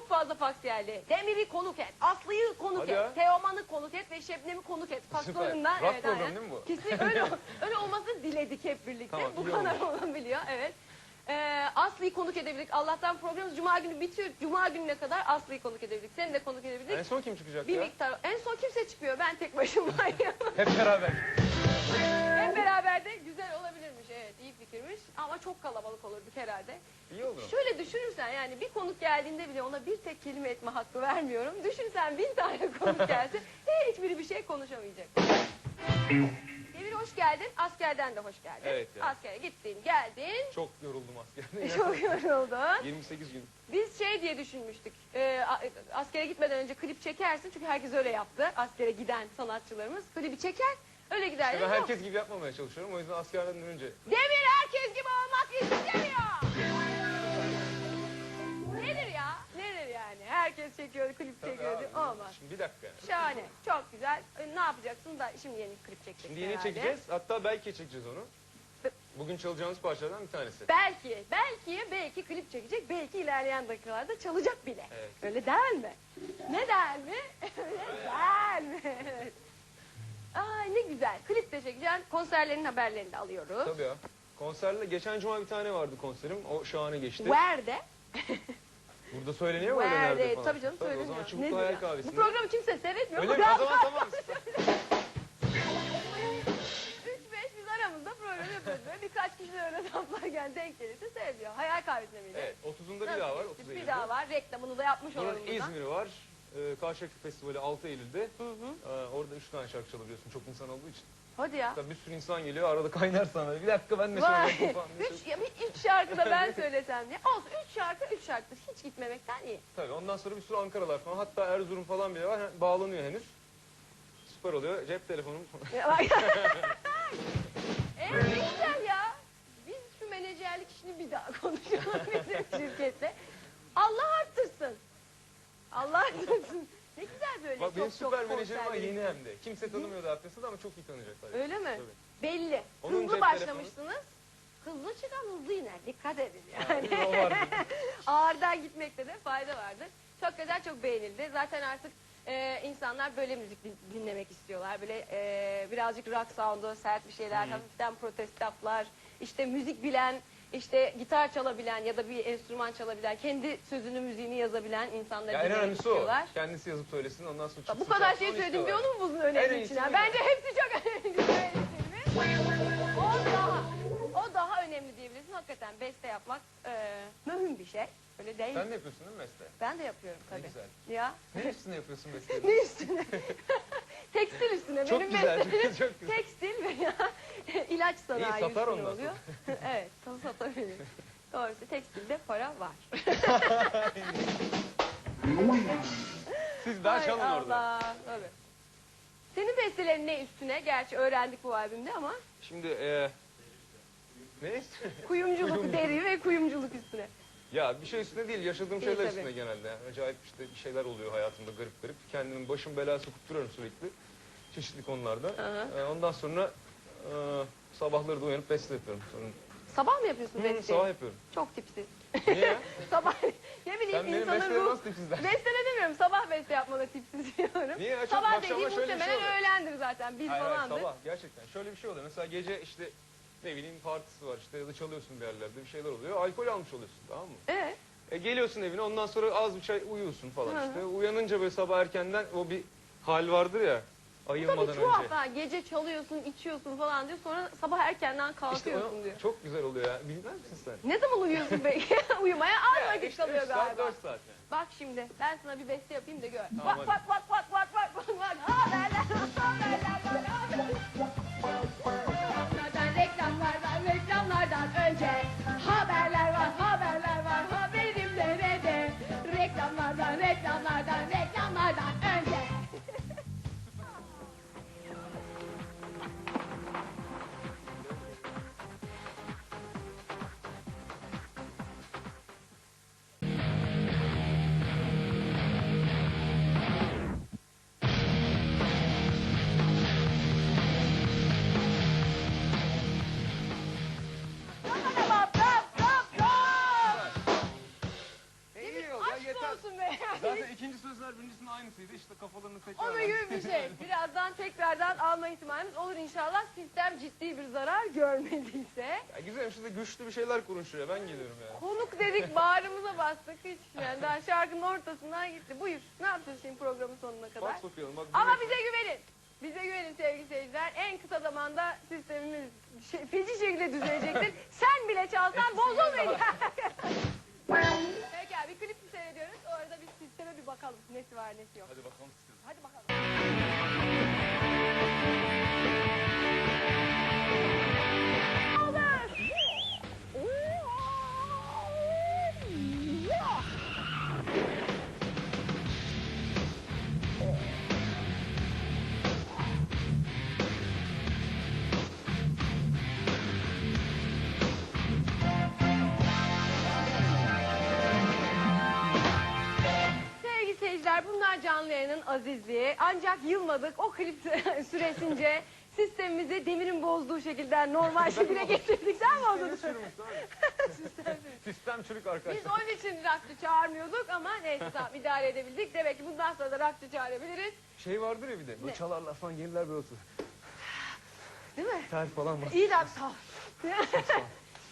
çok fazla faks geldi. Demir'i konuk et. Aslı'yı konuk Hadi et. ya. Teoman'ı konuk et ve Şebnem'i konuk et. Rock evet, programı aynen. değil mi bu? Kesin öyle, öyle olmasını diledik hep birlikte. Tamam, bu iyi kadar olabiliyor. Evet. Ee, Aslı'yı konuk edebildik. Allah'tan programımız Cuma günü bitiyor. Cuma gününe kadar Aslı'yı konuk edebildik. Seni de konuk edebildik. En son kim çıkacak Bir ya? miktar. En son kimse çıkmıyor. Ben tek başımayım. Hep beraber. Hep beraber de güzel olabilirmiş. Fikirmiş. Ama çok kalabalık olurduk herhalde. İyi olur. Şöyle düşünürsen yani bir konuk geldiğinde bile ona bir tek kelime etme hakkı vermiyorum. Düşünsen bin tane konuk gelse hiçbiri bir şey konuşamayacak. Demir hoş geldin. Askerden de hoş geldin. Evet ya. Askere gittin, geldin. Çok yoruldum askerde. Çok yoruldun. 28 gün. Biz şey diye düşünmüştük. e, a- askere gitmeden önce klip çekersin. Çünkü herkes öyle yaptı. Askere giden sanatçılarımız. Klibi çeker, öyle gider. İşte ben herkes gibi yapmamaya çalışıyorum. O yüzden askerden önce. Demir Herkes çekiyor, klip Tabii çekiyor. abi. diyor. Olmaz. Şimdi bir dakika. Şahane. Çok güzel. E, Ne yapacaksın da şimdi yeni klip çekeceksin Şimdi yeni herhalde. çekeceğiz. Hatta belki çekeceğiz onu. Bugün çalacağımız parçalardan bir tanesi. Belki, belki, belki klip çekecek, belki ilerleyen dakikalarda çalacak bile. Evet. Öyle der mi? Ne der mi? Öyle der mi? Evet. Ay ne güzel. Klip de çekeceksin. Konserlerin haberlerini de alıyoruz. Tabii ya. Konserle geçen cuma bir tane vardı konserim. O şahane geçti. Where'de? Burada söyleniyor mu öyle nerede falan? Tabii canım O söyleniyor. zaman Çubuklu Hayal ya? Kahvesi'nde. Bu programı kimse seyretmiyor. Öyle Bu mi? O zaman tamam. 3-5 biz aramızda program yapıyoruz. Böyle birkaç kişi de öyle saplarken denk gelirse seviyor. Hayal kahvesine miydi? Evet. 30'unda bir daha var. 30 Bir Eylül'de. daha var. Reklamını da yapmış Bunun olalım buradan. İzmir'i var. Ee, Karşıyaka Festivali 6 Eylül'de. Hı hı. Ee, orada 3 tane şarkı çalabiliyorsun çok insan olduğu için. Hadi ya. Tabii bir sürü insan geliyor arada kaynar sana. Bir dakika ben de Vay. söyleyeyim falan. diye. üç, ya bir üç şarkı da ben söylesem diye. Olsun üç şarkı üç şarkı. Hiç gitmemekten iyi. Tabii ondan sonra bir sürü Ankaralar falan. Hatta Erzurum falan bile var. Ha, Bağlanıyor henüz. Süper oluyor. Cep telefonum. Ya bak. e, ne güzel ya. Biz şu menajerlik işini bir daha konuşalım bizim şirketle. Allah arttırsın. Allah arttırsın. Ne güzel böyle Bak çok benim çok süper menajerim var konserleri. yeni hem de. Kimse tanımıyordu arkasında ama çok iyi tanıyacaklar. Öyle mi? Tabii. Belli. Onun hızlı cep başlamışsınız. Hızlı çıkan hızlı iner. Dikkat edin yani. Yani o var. Ağırdan gitmekte de fayda vardır. Çok güzel, çok beğenildi. Zaten artık e, insanlar böyle müzik din- dinlemek istiyorlar. Böyle e, birazcık rock sound'u, sert bir şeyler, hafiften protestaflar, işte müzik bilen, işte gitar çalabilen ya da bir enstrüman çalabilen, kendi sözünü, müziğini yazabilen insanları Ya en dinlemek önemlisi o. istiyorlar. Kendisi yazıp söylesin ondan sonra çıksın. Bu kadar şey onu söyledim bir istiyorlar. mu buldun En önemli için? bu. Bence hepsi çok önemli. Söylediğimiz. O daha, o daha önemli diyebilirsin. Hakikaten beste yapmak e, mühim bir şey. Öyle değil. Sen de yapıyorsun değil mi mesleği? Ben de yapıyorum Ne tabii. güzel. Ya. Ne üstüne yapıyorsun mesleği? Ne üstüne? Tekstil üstüne. Çok Benim güzel, mesleğim çok güzel. Tekstil veya ilaç sanayi İyi, satar üstüne ondan oluyor. evet, sana satabilirim. Doğrusu tekstilde para var. Siz daha Hay çalın orada. Allah. Tabii. Senin bestelerin ne üstüne? Gerçi öğrendik bu albümde ama Şimdi eee ne? kuyumculuk deri ve kuyumculuk üstüne. Ya bir şey üstüne değil, yaşadığım İyi, şeyler tabii. üstüne genelde. Yani Acayip işte bir şeyler oluyor hayatımda garip garip. Kendimin başım belaya sokup duruyorum sürekli. Çeşitli konularda. Ee, ondan sonra e, sabahları da uyanıp beste yapıyorum. Sonra Sabah mı yapıyorsun besteyi? sabah yapıyorum. Çok tipsiz. Niye ya? Sabah ne bileyim Sen benim insanın besteleri ruh... nasıl tipsizler? Beste ne demiyorum sabah beste yapmana tipsiz diyorum. Niye ya? Çok Sabah akşama dediğim şöyle bir şey muhtemelen oluyor. öğlendir zaten. Bir Hayır hayır falandır. sabah gerçekten. Şöyle bir şey oluyor. Mesela gece işte ne bileyim partisi var işte ya da çalıyorsun bir yerlerde bir şeyler oluyor. Alkol almış oluyorsun tamam mı? Evet. E, geliyorsun evine ondan sonra az bir çay uyuyorsun falan hı. işte. Uyanınca böyle sabah erkenden o bir hal vardır ya ayılmadan Tabii tuhaf önce. ha. Gece çalıyorsun, içiyorsun falan diyor. Sonra sabah erkenden İşte kalkıyorsun o diyor. çok güzel oluyor ya. Bilmez misin sen? Ne zaman uyuyorsun peki? Uyumaya az vakit kalıyor saat, galiba. 4 saat yani. Bak şimdi ben sana bir beste yapayım da gör. Tamam, bak, hadi. bak bak bak bak bak bak bak haberler haberler. Kafalarını tekrar... Onun gibi bir şey. Birazdan tekrardan alma ihtimalimiz olur inşallah. Sistem ciddi bir zarar görmediyse. Ya güzel işte güçlü bir şeyler kurun şuraya ben geliyorum yani. Konuk dedik bağrımıza bastık hiç. Yani daha şarkının ortasından gitti. Buyur. Ne yapacağız şimdi programın sonuna kadar? Bak Sofya bak. Ama bize güvenin. Bize güvenin sevgili seyirciler. En kısa zamanda sistemimiz şey, feci şekilde düzelecektir. Sen bile çalsan bozulmayacak. Peki abi klip mi seyrediyoruz? O arada bir sisteme bir bakalım. Nesi var nesi yok. Hadi bakalım. Hadi bakalım. Canlı yayının azizliği. Ancak yılmadık o klip süresince sistemimizi demirin bozduğu şekilde normal şekilde getirdik. Sen mi abi. Sistem Sistem çürük Biz arkadaşlar. onun için rockçı çağırmıyorduk ama neyse tamam idare edebildik. Demek ki bundan sonra da rockçı çağırabiliriz. Şey vardır ya bir de. Böyle çalarlar falan gelirler böyle oturur. Değil mi? Ter falan var. İyi de abi sağ ol.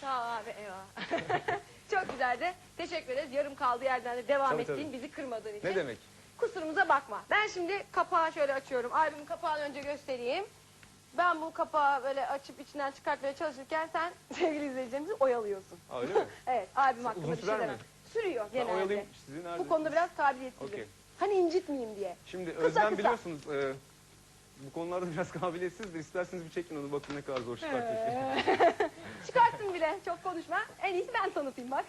sağ ol abi eyvallah. Çok güzeldi. Teşekkür ederiz. Yarım kaldığı yerden de devam Tabii, ettiğin, tabii. bizi kırmadığın için. Ne demek? Kusurumuza bakma. Ben şimdi kapağı şöyle açıyorum. Albümün kapağını önce göstereyim. Ben bu kapağı böyle açıp içinden çıkartmaya çalışırken sen sevgili izleyicilerimizi oyalıyorsun. Aa öyle mi? Evet albüm hakkında Uzun bir sürer mi? Sürüyor Ben genelde. oyalayayım sizi nerede? Bu konuda biraz kabiliyetliyim. Okey. Hani incitmeyeyim diye. Şimdi Kısa Özlem kısa. biliyorsunuz e, bu konularda biraz kabiliyetsizdir. İsterseniz bir çekin onu bakın ne kadar zor çıkartıyor. Ee, bile. Çok konuşma. En iyisi ben tanıtayım bak.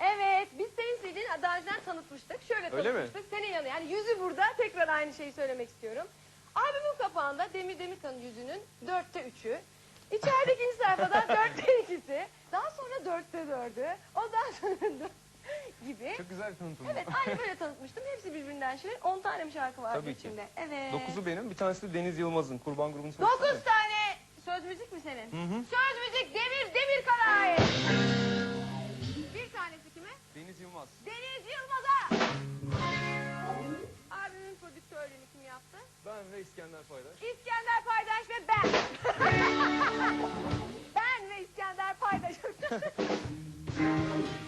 Evet. Biz senin CD'ni daha önceden tanıtmıştık. Şöyle Öyle tanıtmıştık. Senin yanı yani yüzü burada. Tekrar aynı şeyi söylemek istiyorum. Albümün kapağında Demir Demirkan'ın yüzünün dörtte üçü. İçeride ikinci sayfada dörtte ikisi. Daha sonra dörtte dördü. Ondan sonra dört gibi. Çok güzel tanıtım. Evet aynı böyle tanıtmıştım. Hepsi birbirinden şirin. 10 tane mi şarkı vardı Tabii ki. içinde? Evet. Dokuzu benim, bir tanesi de Deniz Yılmaz'ın. Kurban grubunu Dokuz söylesene. tane söz müzik mi senin? Hı hı. Söz müzik Demir Demirkan'a ait. Deniz Yılmaz. Deniz Yılmaz'a. Abimin prodüktörlüğünü kim yaptı? Ben ve İskender Paydaş. İskender Paydaş ve ben. ben ve İskender Paydaş.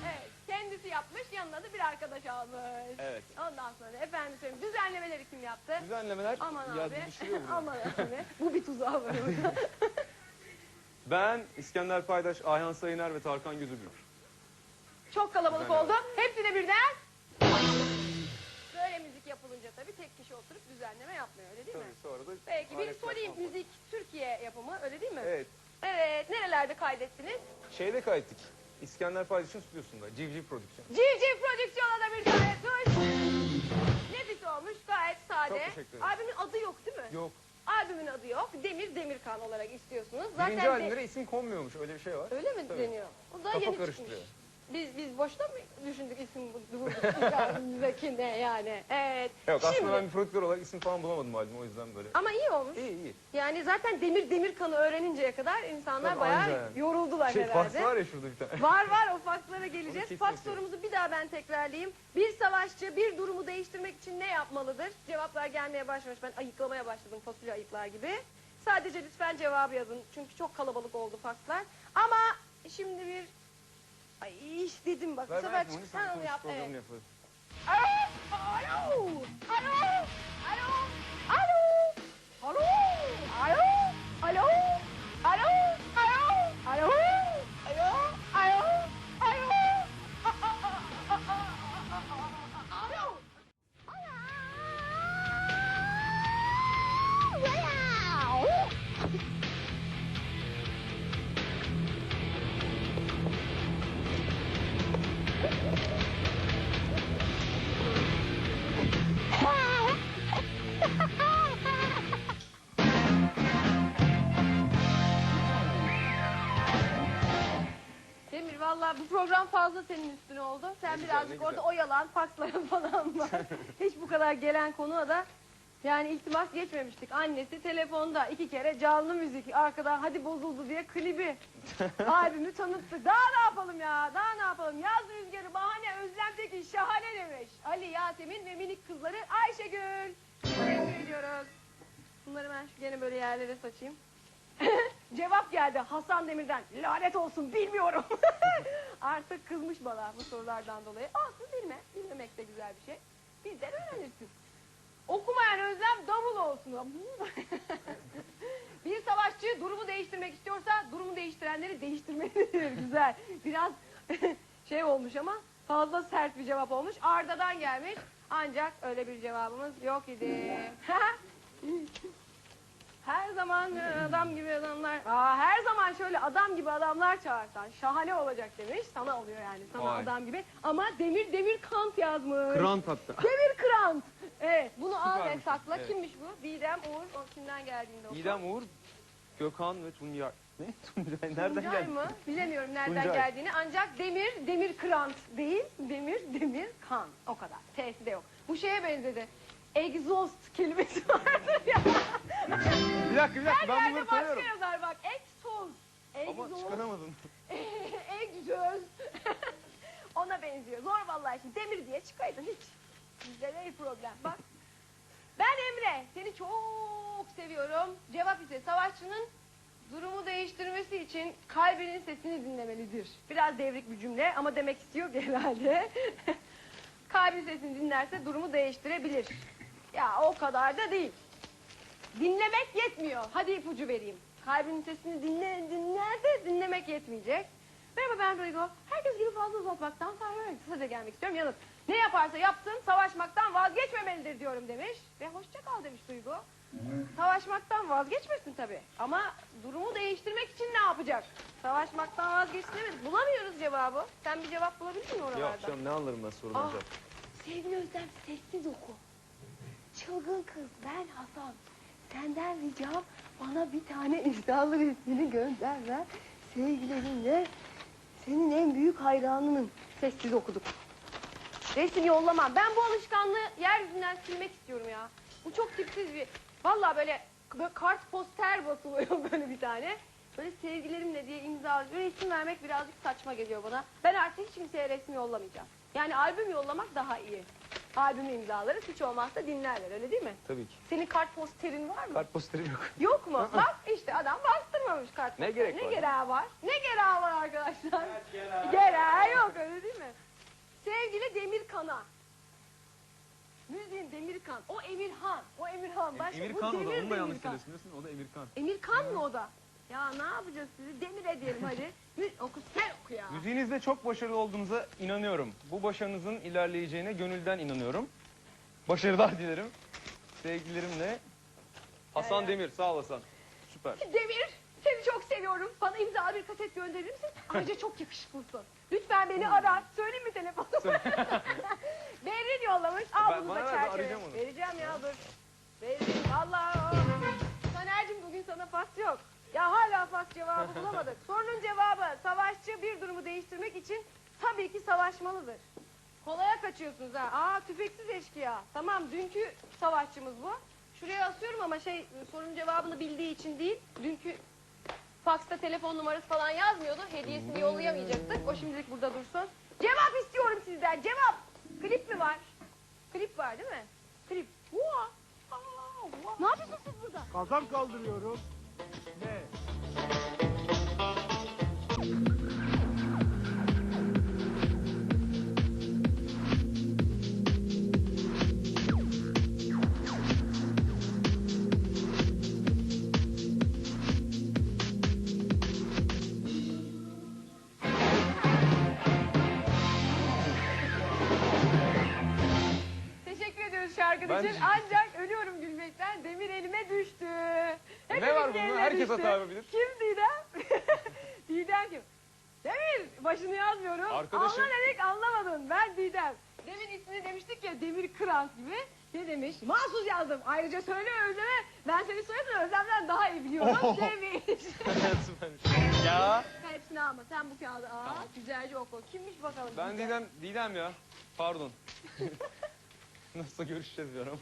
evet, kendisi yapmış, yanına da bir arkadaş almış. Evet. Ondan sonra efendim söyleyeyim, düzenlemeleri kim yaptı? Düzenlemeler Aman ya abi. düşürüyor bunu. Aman abi. Bu bir tuzağı var. Ben, İskender Paydaş, Ayhan Sayıner ve Tarkan Gözübük. Çok kalabalık oldu. Hepsi de birden. Böyle müzik yapılınca tabii tek kişi oturup düzenleme yapmıyor öyle değil mi? Tabii sonra da... Peki bir var. Müzik Türkiye yapımı öyle değil mi? Evet. Evet. Nerelerde kaydettiniz? Şeyde kaydettik. İskender Paydaş'ın stüdyosunda. Civciv Prodüksiyon. Civciv Prodüksiyon'a da bir tane tuş. Nefis olmuş gayet sade. Çok teşekkür ederim. Albümün adı yok değil mi? Yok. Albümün adı yok. Demir Demirkan olarak istiyorsunuz. Zaten Birinci de- albümlere isim konmuyormuş. Öyle bir şey var. Öyle mi Tabii. deniyor? O da Kafa yeni karıştırıyor. Biz biz boşta mı düşündük isim bu- bulduk ne yani? Evet. Yok Şimdi- aslında ben bir prodüktör olarak isim falan bulamadım albüm o yüzden böyle. Ama iyi olmuş. İyi iyi. Yani zaten demir demir kanı öğreninceye kadar insanlar Tabii, bayağı anca yani. yoruldular Şey herhalde. faks var ya şurada bir tane. Var var o fakslara Onu geleceğiz. Faks sorumuzu bir daha ben tekrarlayayım. Bir savaşçı bir durumu değiştirmek için ne yapmalıdır? Cevaplar gelmeye başlamış. Ben ayıklamaya başladım fasulye ayıklar gibi. Sadece lütfen cevabı yazın. Çünkü çok kalabalık oldu fakslar. Ama şimdi bir... Ay iş dedim bak. Bu Ver sefer ver onu sen onu konuş yap. Evet. programını yaparız. Alo! Alo! Alo! Alo! Alo! Alo! Alo! Fazla senin üstüne oldu. Sen Ne güzel, birazcık ne güzel. orada oyalan, faksların falan var. Hiç bu kadar gelen konuğa da Yani iltimas geçmemiştik. Annesi telefonda iki kere canlı müzik arkadan hadi bozuldu diye klibi albümü tanıttı. Daha ne yapalım ya? Daha ne yapalım? Yaz rüzgarı bahane Özlem Tekin şahane demiş. Ali Yasemin ve minik kızları Ayşegül. Teşekkür ediyoruz. Bunları ben şu gene böyle yerlere saçayım. Cevap geldi Hasan Demir'den. Lanet olsun bilmiyorum. Artık kızmış bana bu sorulardan dolayı. Olsun bilme. Bilmemek de güzel bir şey. Bizden öğrenirsin. Okumayan özlem davul olsun. bir savaşçı durumu değiştirmek istiyorsa durumu değiştirenleri değiştirmelidir. Güzel. Biraz şey olmuş ama fazla sert bir cevap olmuş. Arda'dan gelmiş. Ancak öyle bir cevabımız yok idi. Her zaman adam gibi adamlar, aa, her zaman şöyle adam gibi adamlar çağırsan şahane olacak demiş. Sana oluyor yani, sana Vay. adam gibi. Ama demir demir kant yazmış. Krant hatta. Demir krant. Evet, bunu al Süpermiş. sakla. Evet. Kimmiş bu? Didem Uğur, o kimden geldiğinde oku. İdem Uğur, Gökhan ve Tuncay. Ne? Tuncay nereden Tuncay geldi? mı? Bilemiyorum nereden Tuncay. geldiğini. Ancak demir, demir krant değil. Demir, demir kan. O kadar. T'si de yok. Bu şeye benzedi. Exhaust kelimesi vardır ya. Bir dakika bir dakika Her ben yerde bunları başka tanıyorum. yazar bak. Exhaust. Ama Exhaust. çıkaramadım. Ona benziyor. Zor vallahi şimdi demir diye çıkaydın hiç. Bizde ne problem. Bak. Ben Emre. Seni çok seviyorum. Cevap ise savaşçının durumu değiştirmesi için kalbinin sesini dinlemelidir. Biraz devrik bir cümle ama demek istiyor ki herhalde. Kalbin sesini dinlerse durumu değiştirebilir. Ya o kadar da değil. Dinlemek yetmiyor. Hadi ipucu vereyim. Kalbinin sesini dinle, dinler de dinlemek yetmeyecek. Merhaba ben Duygu. Herkes gibi fazla uzatmaktan sonra kısaca gelmek istiyorum. Yanıt. Ne yaparsa yapsın savaşmaktan vazgeçmemelidir diyorum demiş. Ve hoşça kal demiş Duygu. Savaşmaktan vazgeçmesin tabii. Ama durumu değiştirmek için ne yapacak? Savaşmaktan vazgeçsin demedi. Bulamıyoruz cevabı. Sen bir cevap bulabildin mi oralarda? Yok canım ne anlarım ben sorudan Ah, cevap. sevgili Özlem sessiz oku. Çılgın kız ben Hasan. Senden ricam bana bir tane imzalı resmini gönder ver. Sevgilerinle senin en büyük hayranının. Sessiz okuduk. Resim yollamam. Ben bu alışkanlığı yeryüzünden silmek istiyorum ya. Bu çok tipsiz bir... Vallahi böyle, böyle kart poster basılıyor böyle bir tane. Böyle sevgilerimle diye imza böyle isim vermek birazcık saçma geliyor bana. Ben artık hiç kimseye resim yollamayacağım. Yani albüm yollamak daha iyi. Albüm imzaları hiç olmazsa dinlerler öyle değil mi? Tabii ki. Senin kart posterin var mı? Kart posteri yok. Yok mu? Bak işte adam bastırmamış kart Ne gerek ne var? gereği var? Ne gereği var arkadaşlar? Gereği yok öyle değil mi? Sevgili Demirkan'a. Müziğin Demirkan. O Emirhan. O Emirhan. Başka, bu Emirkan o da Demir onu da yanlış Demirkan. söylüyorsun. O da Emirkan. Emirkan mı o da? Ya ne yapacağız sizi? Demir edelim hadi. Mü oku sen oku ya. Müziğinizde çok başarılı olduğunuza inanıyorum. Bu başarınızın ilerleyeceğine gönülden inanıyorum. Başarılar dilerim. Sevgilerimle. Hasan Ya, ya. Demir sağ olasın. Süper. Demir seni çok seviyorum. Bana imzalı bir kaset gönderir misin? Ayrıca çok yakışıklısın. Lütfen beni ara. Söyleyeyim mi telefonu? Berrin yollamış. Al Ben- bunu bana da ver, ben çerçeve. arayacağım onu. Vereceğim ya dur. Veririm. Allah. Taner'cim bugün sana pas yok. Ya hala pas cevabı bulamadık. Sorunun cevabı savaşçı bir durumu değiştirmek için tabii ki savaşmalıdır. Kolaya kaçıyorsunuz ha. Aa tüfeksiz eşkıya. Tamam dünkü savaşçımız bu. Şuraya asıyorum ama şey sorunun cevabını bildiği için değil. Dünkü faksta telefon numarası falan yazmıyordu. Hediyesini yollayamayacaktık. O şimdilik burada dursun. Cevap istiyorum sizden. Cevap. Klip mi var? Klip var değil mi? Klip. Hua. Aa, hua. Ne yapıyorsunuz siz burada? Kazan kaldırıyorum. Ne? Yazmıyorum. Arkadaşım. Anla dedik anlamadın. Ben Didem. Demin ismini demiştik ya Demir Krant gibi. Ne demiş? Mahsus yazdım. Ayrıca söyle Özlem'e. Ben seni soyadını Özlem'den daha iyi biliyorum demiş. Süpermiş. ya. Hepsini alma. Sen bu kağıdı al. Güzelce oku. Kimmiş bakalım? Ben Didem? Didem, Didem ya. Pardon. Nasıl görüşeceğiz diyorum.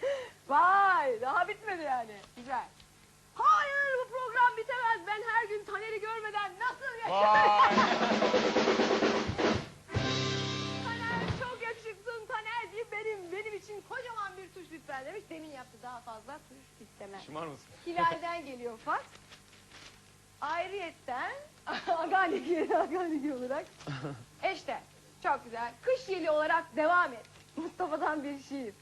Vay daha bitmedi yani. Güzel. Hayır bu program bitemez. Ben her gün Taner'i görmeden nasıl yaşarım? için kocaman bir tuş lütfen demiş. Demin yaptı daha fazla tuş istemez. Şımar mısın? Hilal'den geliyor fax. Ayrıyetten Aganigi, Aganigi olarak. İşte çok güzel. Kış yeli olarak devam et. Mustafa'dan bir şiir.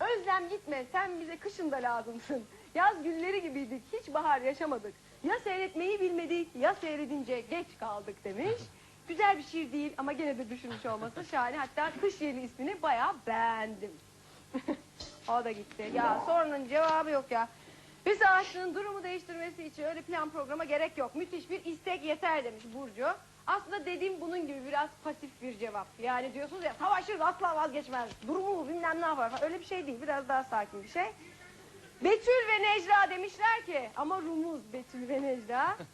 Özlem gitme sen bize kışın da lazımsın. Yaz gülleri gibiydik hiç bahar yaşamadık. Ya seyretmeyi bilmedik ya seyredince geç kaldık demiş. Güzel bir şiir değil ama gene de düşünmüş olması şahane. Hatta kış yeli ismini bayağı beğendim. o da gitti. Ya sorunun cevabı yok ya. Bir savaşçının durumu değiştirmesi için öyle plan programa gerek yok. Müthiş bir istek yeter demiş Burcu. Aslında dediğim bunun gibi biraz pasif bir cevap. Yani diyorsunuz ya savaşırız asla vazgeçmez. Durumu bilmem ne yapar falan. Öyle bir şey değil. Biraz daha sakin bir şey. Betül ve Necla demişler ki ama Rumuz Betül ve Necla.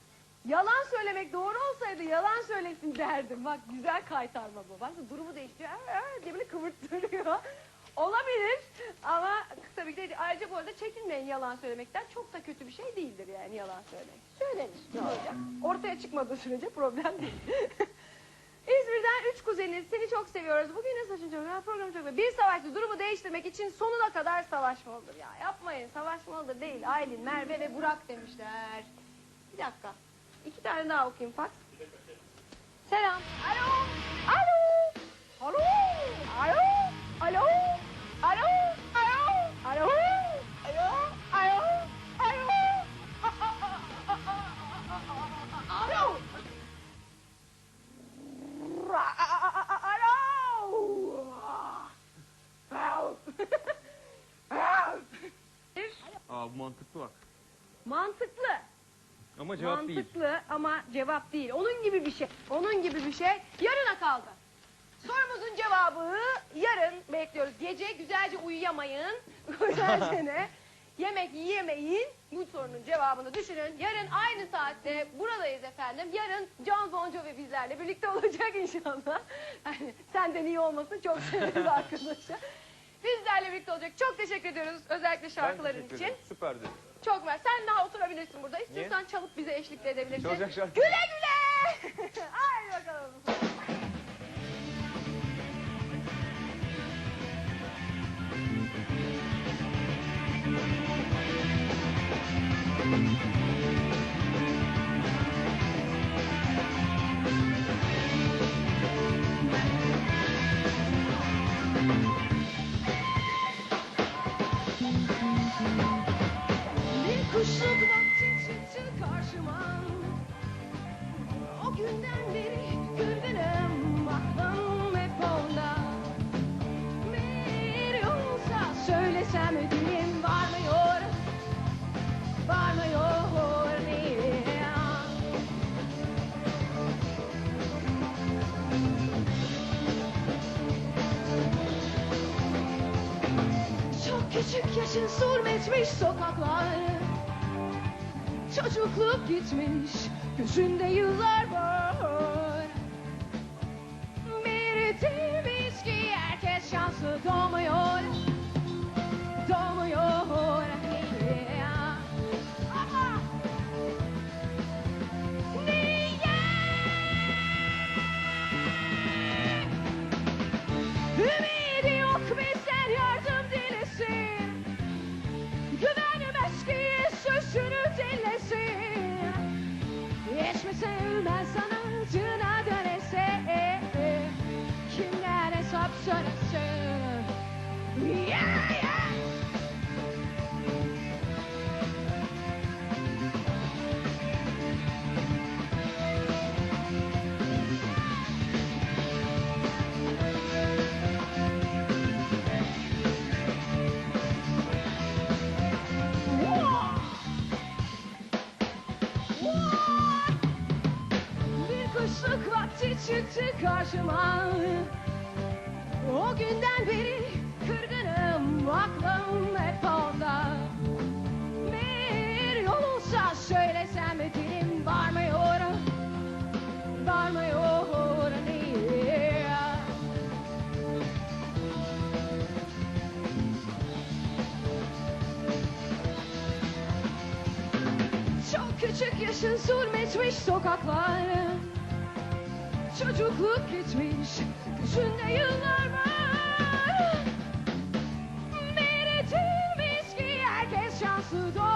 Yalan söylemek doğru olsaydı yalan söylesin derdim. Bak güzel kaytarma bu. Bak durumu değiştiriyor. Aa, aa diye böyle kıvırttırıyor. Olabilir ama tabii ki de ayrıca bu arada çekinmeyin yalan söylemekten. Çok da kötü bir şey değildir yani yalan söylemek. Söylenir ne olacak? Ortaya çıkmadığı sürece problem değil. İzmir'den üç kuzeniz seni çok seviyoruz. Bugün ne saçın çok programı çok Bir savaşçı durumu değiştirmek için sonuna kadar savaşmalıdır ya. Yapmayın savaşmalıdır değil. Aylin, Merve ve Burak demişler. Bir dakika. İki tane daha okuyayım fax. Selam. Alo. Alo. Alo. Alo. Alo. Alo! Alo! Alo! Alo! Alo! Alo! Alo! Aa bu mantıklı bak. Mantıklı. Ama cevap değil. Mantıklı ama cevap değil. Onun gibi bir şey. Onun gibi bir şey yarına kaldı. Sorumuzun cevabı yarın bekliyoruz. Gece güzelce uyuyamayın. Güzelce? Yemek yiyemeyin. Bu sorunun cevabını düşünün. Yarın aynı saatte buradayız efendim. Yarın John Bon Jovi bizlerle birlikte olacak inşallah. Yani senden iyi olmasını çok severiz arkadaşlar. Bizlerle birlikte olacak. Çok teşekkür ediyoruz özellikle şarkıların teşekkür için. ederim. Süperdi. Çok mer. Sen daha oturabilirsin burada. İstiyorsan çalıp bize eşlik de edebilirsin. Çalacak şarkı. Güle güle. Haydi bakalım. Zulmetmiş sokaklar. Çocukluk gitmiş Gözünde yıllar var Yeah, yeah. Küçük yaşın zulmetmiş sokaklar Çocukluk gitmiş Gözünde yıllar var. Meretilmiş ki herkes şanslı doğmuyor